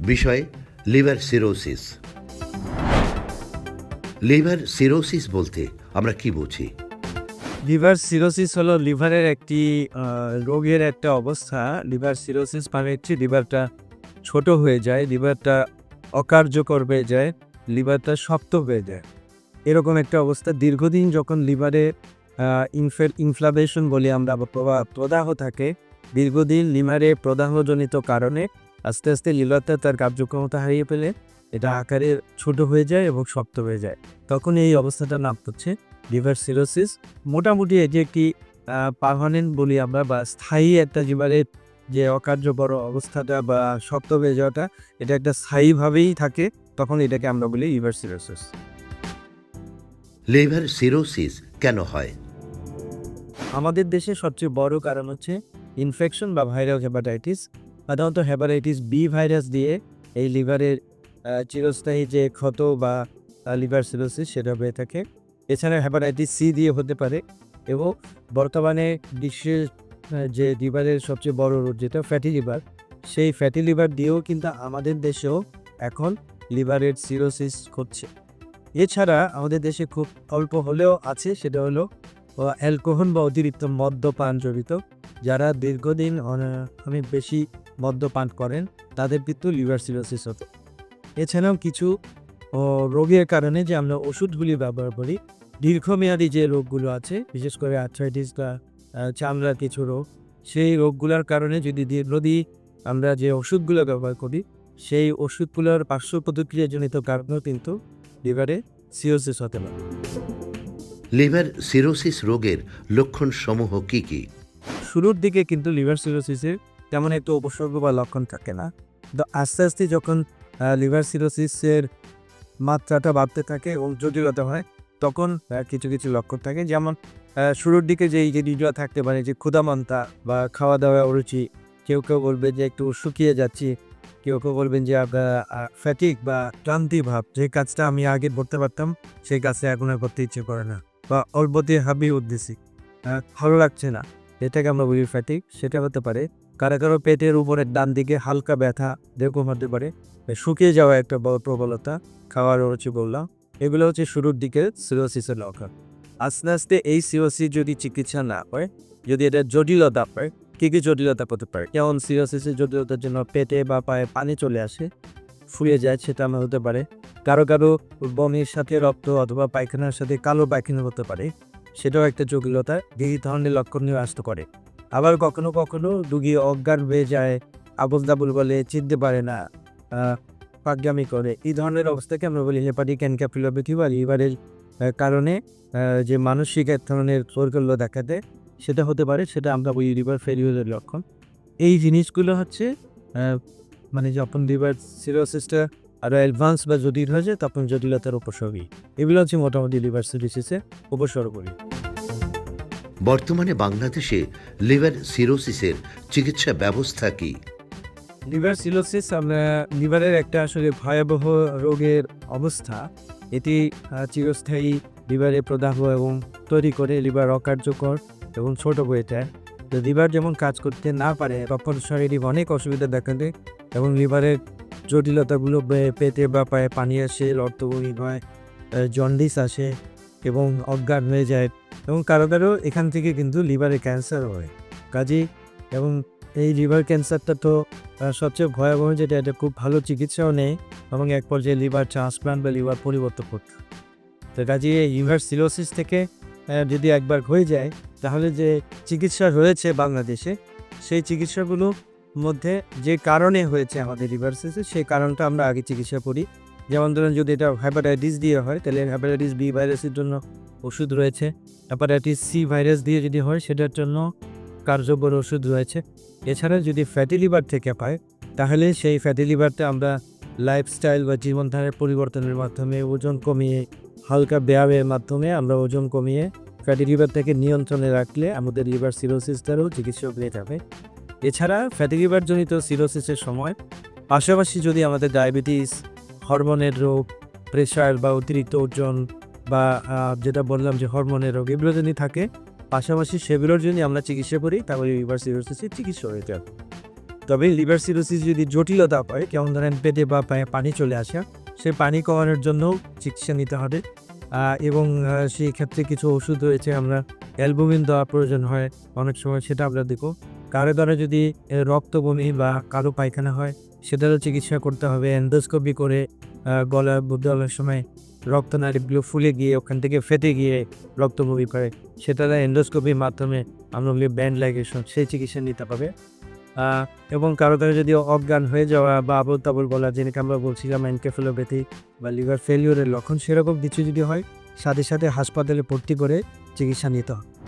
বিষয়, liver cirrhosis. Liver cirrhosis বলতে আমরা কি বুঝি? লিভার সিরোসিস হলো লিভারের একটি রোগের একটা অবস্থা। লিভার সিরোসিস মানে হচ্ছে লিভারটা ছোট হয়ে যায়, লিভারটা অকার্যকর হয়ে যায়, লিভারটা শক্ত হয়ে যায়। এরকম একটা অবস্থা। দীর্ঘদিন যখন লিভারে ইনফেল ইনফ্লামেশন বলি আমরা প্রদাহ থাকে, দীর্ঘদিন লিভারে প্রদাহজনিত কারণে আস্তে আস্তে লিভারটা তার কার্যক্ষমতা হারিয়ে ফেলে এটা আকারে ছোট হয়ে যায় এবং শক্ত হয়ে যায়। তখন এই অবস্থাটা নাম হচ্ছে লিভার সিরোসিস। মোটামুটি এটি একটি পারমানেন্ট বলি আমরা বা স্থায়ী একটা লিভারের যে অকার্যকর অবস্থাটা বা শক্ত হয়ে যাওয়াটা এটা একটা স্থায়ীভাবেই থাকে তখন এটাকে আমরা বলি লিভার সিরোসিস। লিভার সিরোসিস কেন হয়? আমাদের দেশে সবচেয়ে বড় কারণ হচ্ছে ইনফেকশন বা ভাইরাল হেপাটাইটিস। সাধারণত হেপাটাইটিস বি ভাইরাস দিয়ে এই লিভারের চিরস্থায়ী যে ক্ষত বা লিভার সিরোসিস সেটা হয়ে থাকে। এছাড়া হেপাটাইটিস সি দিয়ে হতে পারে এবং বর্তমানে বিশ্বের যে লিভারের সবচেয়ে বড় রোগ যেটা ফ্যাটি লিভার সেই ফ্যাটি লিভার দিয়েও কিন্তু আমাদের দেশেও এখন লিভারের সিরোসিস হচ্ছে। এছাড়া আমাদের দেশে খুব অল্প হলেও আছে, সেটা হলো অ্যালকোহল বা অতিরিক্ত মদ্যপান জড়িত, যারা দীর্ঘদিন, অনে- অনেক বেশি মদ্যপান করেন তাদের কিন্তু লিভার সিরোসিস হতো। এছাড়াও কিছু রোগের কারণে যে আমরা ওষুধগুলি ব্যবহার করি দীর্ঘমেয়াদী যে রোগগুলো আছে বিশেষ করে আর্থ্রাইটিস বা চামড়ার কিছু রোগ সেই রোগগুলোর কারণে যদি দীর্ঘদি আমরা যে ওষুধগুলো ব্যবহার করি সেই ওষুধগুলোর পার্শ্ব প্রতিক্রিয়াজনিত কারণেও কিন্তু লিভারে সিরোসিস হতে পারে। লিভার সিরোসিস রোগের লক্ষণ সমূহ কি কি? শুরুর দিকে কিন্তু লিভার সিরোসিসের তেমন একটু উপসর্গ বা লক্ষণ থাকে না। তো আস্তে আস্তে যখন লিভার সিরোসিসের মাত্রাটা বাড়তে থাকে এবং জটিলতা হয়, তখন কিছু কিছু লক্ষণ থাকে। যেমন শুরুর দিকে যে এই যে জিনিসগুলো থাকতে পারে, যে ক্ষুদামন্তা বা খাওয়া দাওয়া অরুচি, কেউ কেউ বলবে যে একটু শুকিয়ে যাচ্ছি, কেউ কেউ বলবেন যে ফ্যাটিক বা ক্লান্তি ভাব, যে কাজটা আমি আগে করতে পারতাম, সেই কাজটা এখন আর করতে ইচ্ছে করে না বা অল্পতে হাবি উদ্দেশ্যি ভালো লাগছে না। এটাকে আমরা বলি ফ্যাটিক সেটা হতে পারে কারও কারও পেটের উপরে ডান দিকে হালকা ব্যথা এরকম হতে পারে। শুকিয়ে যাওয়া একটা বড় প্রবলতা, খাওয়ার রুচি বললাম। এগুলো হচ্ছে শুরুর দিকে সিরোসিসের লক্ষণ। আস্তে আস্তে এই সিরোসিস যদি চিকিৎসা না হয়, যদি এটা জটিলতা হয়, কী কী জটিলতা হতে পারে? যেমন সিরোসিসের জটিলতার জন্য পেটে বা পায়ে পানি চলে আসে, ফুলে যায়, সেটা আমার হতে পারে। কারও কারও বমির সাথে রক্ত অথবা পায়খানার সাথে কালো পায়খানা হতে পারে, সেটাও একটা জটিলতা এই ধরনের লক্ষণ নিয়ে আসতে করে আবার কখনো কখনো রুগী অজ্ঞান হয়ে যায় আবল দাবল বলে চিনতে পারে না আহ, পাগলামি করে। এই ধরনের অবস্থাকে আমরা বলি হেপাটিক এনক্যাফিলোপ্যাথি বা লিভারের কারণে যে মানসিক এক ধরনের বৈকল্য দেখা দেয় সেটা হতে পারে সেটা আমরা বলি লিভার ফেলিওরের লক্ষণ। এই জিনিসগুলো হচ্ছে মানে যখন লিভার সিরোসিসটা আরও অ্যাডভান্স বা জটিল হয়ে যায় তখন জটিলতার উপসর্গই এগুলো হচ্ছে মোটামুটি লিভার সিরোসিসের উপসর্গগুলি। বর্তমানে বাংলাদেশে লিভার সিরোসিসের চিকিৎসা ব্যবস্থা কি? লিভার সিলোসিস আমরা লিভারের একটা আসলে ভয়াবহ রোগের অবস্থা। এটি চিরস্থায়ী লিভারে প্রদাহ এবং তৈরি করে লিভার অকার্যকর এবং ছোট হয়ে তো লিভার যেমন কাজ করতে না পারে, তখন শারীরিক অনেক অসুবিধা দেখা দেয় এবং লিভারের জটিলতাগুলো পেটে বা পায়ে পানি আসে, রক্তবমি হয় জন্ডিস আসে এবং অজ্ঞান হয়ে যায়। এবং কারও কারও এখান থেকে কিন্তু লিভারে ক্যান্সার হয়। কাজেই এবং এই লিভার ক্যান্সারটা তো সবচেয়ে ভয়াবহ যেটা, এটা খুব ভালো চিকিৎসাও নেই এবং এক পর্যায়ে লিভার ট্রান্সপ্লান্ট বা লিভার পরিবর্তন করতে তো কাজে এই লিভার সিলোসিস থেকে যদি একবার হয়ে যায়, তাহলে যে চিকিৎসা রয়েছে বাংলাদেশে, সেই চিকিৎসাগুলো মধ্যে যে কারণে হয়েছে আমাদের লিভার সিরোসিস, সেই কারণটা আমরা আগে চিকিৎসা করি। যেমন ধরুন যদি এটা হ্যাপাটাইটিস দিয়ে হয়, তাহলে হ্যাপাটাইটিস বি ভাইরাসের জন্য ওষুধ রয়েছে। হ্যাপাটাইটিস সি ভাইরাস দিয়ে যদি হয়, সেটার জন্য কার্যকর ওষুধ রয়েছে। এছাড়া যদি ফ্যাটি লিভার থেকে পায়, তাহলে সেই ফ্যাটি লিভারটা আমরা লাইফস্টাইল বা জীবনধারার পরিবর্তনের মাধ্যমে ওজন কমিয়ে, হালকা ব্যায়ামের মাধ্যমে আমরা ওজন কমিয়ে ফ্যাটি লিভার থেকে নিয়ন্ত্রণে রাখলে আমাদের লিভার সিরোসিসটারও চিকিৎসা পেয়ে যাবে। এছাড়া ফ্যাটি লিভার জনিত সিরোসিসের সময় পাশাপাশি যদি আমাদের ডায়াবেটিস হরমোনের রোগ প্রেশার বা অতিরিক্ত ওজন বা যেটা বললাম যে হরমোনের রোগ এগুলো যদি থাকে পাশাপাশি সেগুলোর জন্য আমরা চিকিৎসা করি তাহলে লিভার সিরোসিসের চিকিৎসা হয়ে যাবে। তবে লিভার সিরোসিস যদি জটিলতা হয় কেমন ধরেন পেটে বা পায়ে পানি চলে আসা সে পানি কমানোর জন্য চিকিৎসা নিতে হবে। এবং সেই ক্ষেত্রে কিছু ওষুধ রয়েছে আমরা অ্যালবুমিন দেওয়া প্রয়োজন হয় অনেক সময় সেটা আমরা দেখো কারও দ্বারা যদি এ, রক্ত বমি বা কারও পায়খানা হয় সেটারও চিকিৎসা করতে হবে এন্ডোস্কোপি করে গলা বুদ্ধ সময় রক্তনালীগুলো ফুলে গিয়ে ওখান থেকে ফেটে গিয়ে রক্ত বমি করে। সেটা এন্ডোস্কোপির মাধ্যমে আমরা বলি ব্যান্ড লাইগেশন সেই চিকিৎসা নিতে পারবে। এবং কারও কারও যদি অজ্ঞান হয়ে যাওয়া বা আবল তাবল বলা, যেটাকে আমরা বলছিলাম অ্যানকেফেলোপ্যাথি বা লিভার ফেলিওরের লক্ষণ, সেরকম কিছু যদি হয়, সাথে সাথে হাসপাতালে ভর্তি করে চিকিৎসা নিতে হবে।